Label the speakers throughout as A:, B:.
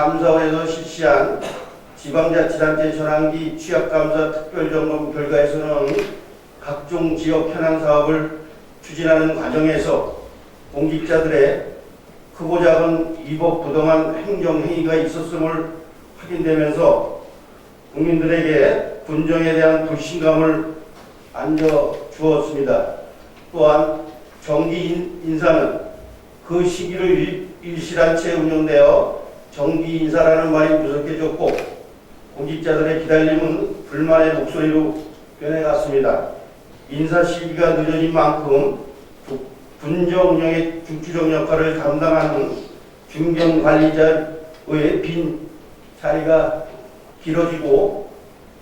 A: 감사원에서 실시한 지방자치단체 전환기 취약감사 특별점검 결과에서는 각종 지역 현안 사업을 추진하는 과정에서 공직자들의 크고 작은 위법 부당한 행정 행위가 있었음을 확인되면서 국민들에게 군정에 대한 불신감을 안겨 주었습니다. 또한 정기 인- 인사는 그 시기를 일- 일실한 채 운영되어 정기 인사라는 말이 무섭게졌고 공직자들의 기다림은 불만의 목소리로 변해갔습니다. 인사 시기가 늦어진 만큼 부- 군정 운영의 중추적 역할을 담당하는 중견 관리자의 빈 자리가 길어지고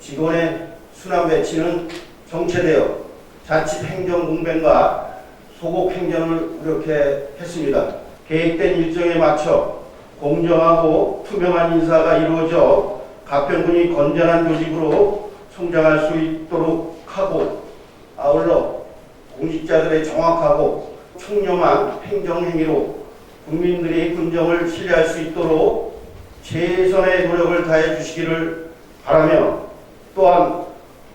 A: 직원의 순환 배치는 정체되어 자칫 행정 공백과 소곡 행정을 이렇게 했습니다. 계획된 일정에 맞춰 공정하고 투명한 인사가 이루어져 가평군이 건전한 조직으로 성장할 수 있도록 하고 아울러 공직자들의 정확하고 총념한 행정 행위로 국민들의 군정을 신뢰할 수 있도록 최선의 노력을 다해 주시기를 바라며 또한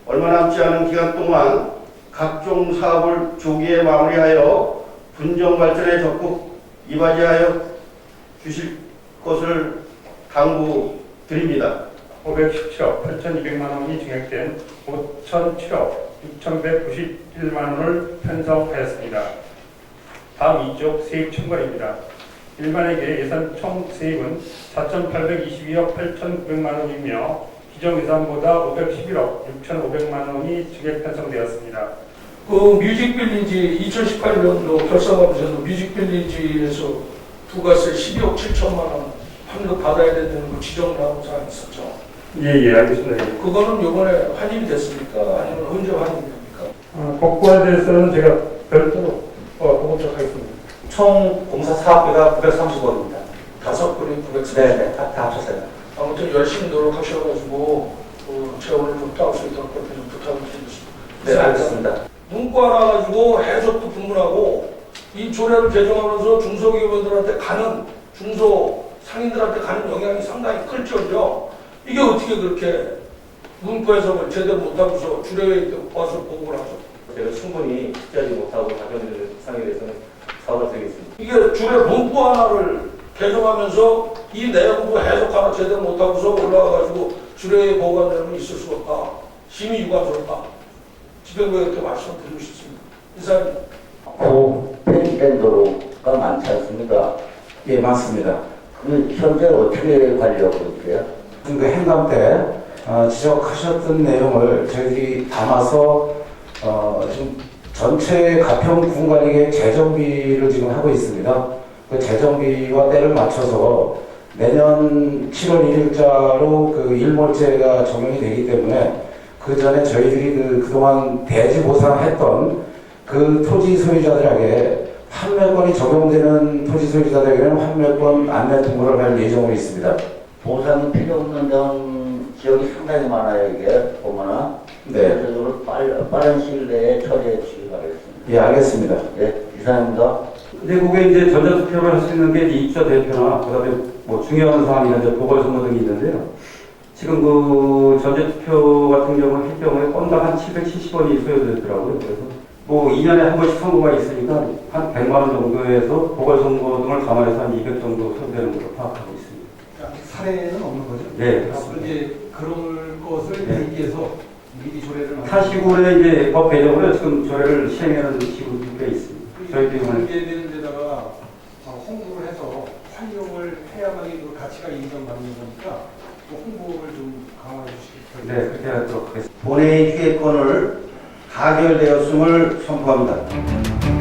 A: 얼마 남지 않은 기간 동안 각종 사업을 조기에 마무리하여 분정 발전에 적극 이바지하여 주실 것을 당부드립니다.
B: 517억 8,200만 원이 증액된 5,007억 6,191만 원을 편성하였습니다. 다음 2쪽 세입 청구입니다. 일반에게 예산 총 세입은 4,822억 8,900만 원이며 기정 예산보다 511억 6,500만 원이 증액 편성되었습니다.
C: 그 뮤직빌리지 2018년도 결산하면서 뮤직빌리지에서 부가세 12억 7천만 원 환급 받아야 되는 그 지정나온 사항이 있었죠.
B: 예, 예, 알겠습니다. 예.
C: 그거는 이번에 환입이 됐습니까? 아니면 언제 환입이 됩니까?
B: 어, 복구에 대해서는 제가 별도로 어, 보고록 하겠습니다.
D: 총 공사 사업비가 930억입니다.
C: 다섯 분이 900세.
D: 네네, 다, 다 합쳤어요.
C: 아무튼 열심히 노력하셔가지고 그 재원을 좀 따올 수 있도록 그렇게 좀 부탁을 드리겠습니다.
D: 네, 알겠습니다.
C: 문과 나가지고 해석도 불문하고 이 조례를 개정하면서 중소기업들한테 가는 중소 상인들한테 가는 영향이 상당히 클지언요. 이게 어떻게 그렇게 문과 해석을 제대로 못하고서 주례에 와서 보고를 하죠?
D: 제가 충분히 식지하지 못하고 답변드리는 상에 대해서는 사과를 드리겠습니다.
C: 이게 주례 문구 하나를 개정하면서 이 내용도 해석 하나 제대로 못하고서 올라와가지고 주례에 보고한 내용이 있을 수가 없다. 심히 유감스럽다. 집행부에 이렇게 말씀드리고 싶습니다. 이사님.
E: 예, 맞습니다.
F: 그 현재 어떻게 관리하고 있어요?
E: 그 행감 때 어, 지적하셨던 내용을 저희들이 담아서 어, 지금 전체 가평 군 관리계 재정비를 지금 하고 있습니다. 그 재정비와 때를 맞춰서 내년 7월 1일자로 그 일몰제가 적용이 되기 때문에 그 전에 저희들이 그 그동안 대지 보상했던 그 토지 소유자들에게 판매권이 적용되는 토지 소유자들에게는 판매권 안내 통보를 할 예정으로 있습니다.
F: 보상이 필요 없는 데 지역이 상당히 많아요, 이게 보면은.
E: 네,
F: 그래서 빠른, 빠른 시일 내에 처리해 주시기 바라겠습니다.
E: 예, 알겠습니다.
F: 예, 이상입니다.
G: 근데 그게 이제 전자투표를 할 수 있는 게 이제 입자 대표나 그다음에 뭐 중요한 사항이나 이제 보궐선거 등이 있는데요. 지금 그 전자투표 같은 경우는 할 경우에 건당 한 770원이 소요되더라고요. 그래서 뭐 2년에 한 번씩 선거가 있으니까 한 100만 원 정도에서 보궐선거 등을 감안해서 한 200 정도 소요되는 걸로 파악하고 있습니다.
H: 사례는 없는 거죠?
G: 네,
H: 앞으로. 이제 그럴 것을
G: 네.
H: 대비해서 미리 조례를
G: 타시골에 이제 법 개정으로 지금 조례를 시행하는 지구가 있습니다. 저희도 이번에
H: 공개되는 데다가 어, 홍보를 해서 활용을 해야만이 그 가치가 인정받는 거니까 그 홍보를 좀 강화해 주시기 바랍니다.
G: 네, 그렇게 하도록 하겠습니다.
A: 본회의 휴회권을 가결되었음을 선포합니다.